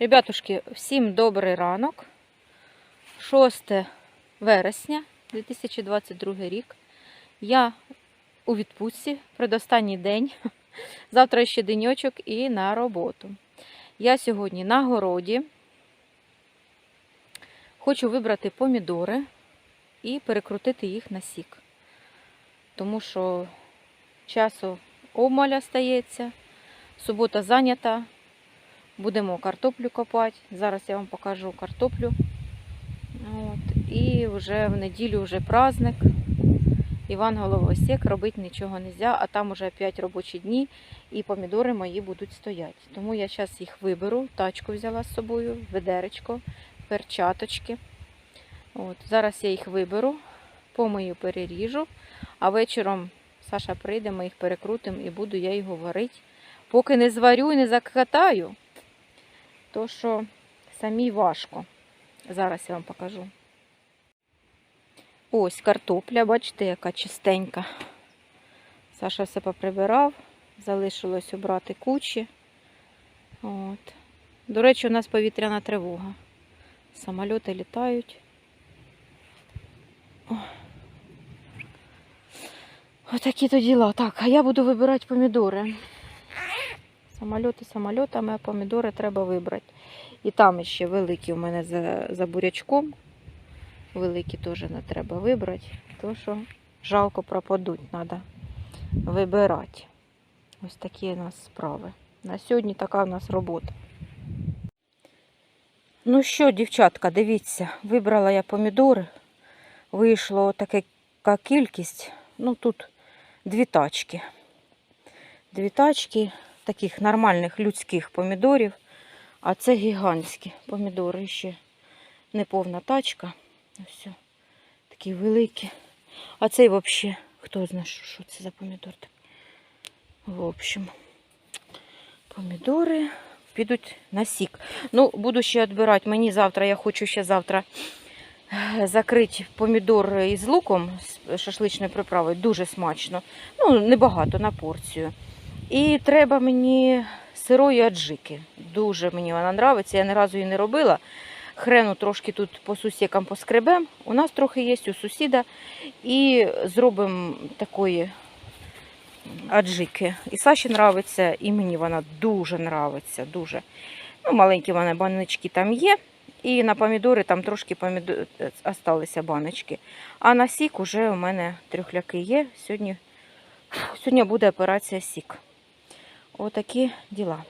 Ребятушки, всім добрий ранок. 6 вересня 2022 рік. Я у відпустці, предостанній день. Завтра ще денечок і на роботу. Я сьогодні на городі. Хочу вибрати помідори і перекрутити їх на сік. Тому що часу обмаля стається, субота зайнята. Будемо картоплю копати. Зараз я вам покажу картоплю. От. І вже в неділю вже праздник. Іван Головосек, робити нічого не можна, а там уже 5 робочі дні і помідори мої будуть стояти. Тому я зараз їх виберу, тачку взяла з собою, ведеречко, перчаточки. От. Зараз я їх виберу, помию, переріжу, а вечором Саша прийде, ми їх перекрутимо і буду я їх варити. Поки не зварю і не закатаю, то що самій важко. Зараз я вам покажу. Ось картопля, бачите, яка чистенька. Саша все поприбирав, залишилось обрати кучі. От. До речі, у нас повітряна тривога. Самольоти літають. О. Отакі то діла. Так, а я буду вибирати помідори. Самольоти самольотами, а помідори треба вибрати. І там ще великі у мене за, за бурячком. Великі теж не треба вибрати, тому що жалко пропадуть, треба вибирати. Ось такі у нас справи. На сьогодні така у нас робота. Ну що, дівчатка, дивіться, вибрала я помідори. Вийшло така кількість. Ну тут дві тачки. Дві тачки таких нормальних людських помідорів. А це гігантські помідори ще не повна тачка. Ось такі великі. А цей взагалі, хто знає, що це за помідор? В общем, помідори підуть на сік. Ну, буду ще відбирати. Мені завтра, я хочу ще завтра е, закрити помідор із луком, з шашличною приправою. Дуже смачно. Ну, небагато на порцію. І треба мені сирої аджики. Дуже мені вона подобається. Я ні разу її не робила. Хрену трошки тут по сусікам поскребем. У нас трохи є у сусіда. І зробимо такої аджики. І Саші подобається, і мені вона дуже подобається. Дуже. Ну, маленькі в мене баночки там є. І на помідори там трошки помідор... осталися баночки. А на сік уже у мене трьохляки є. Сьогодні, Сьогодні буде операція сік. Отакі діла.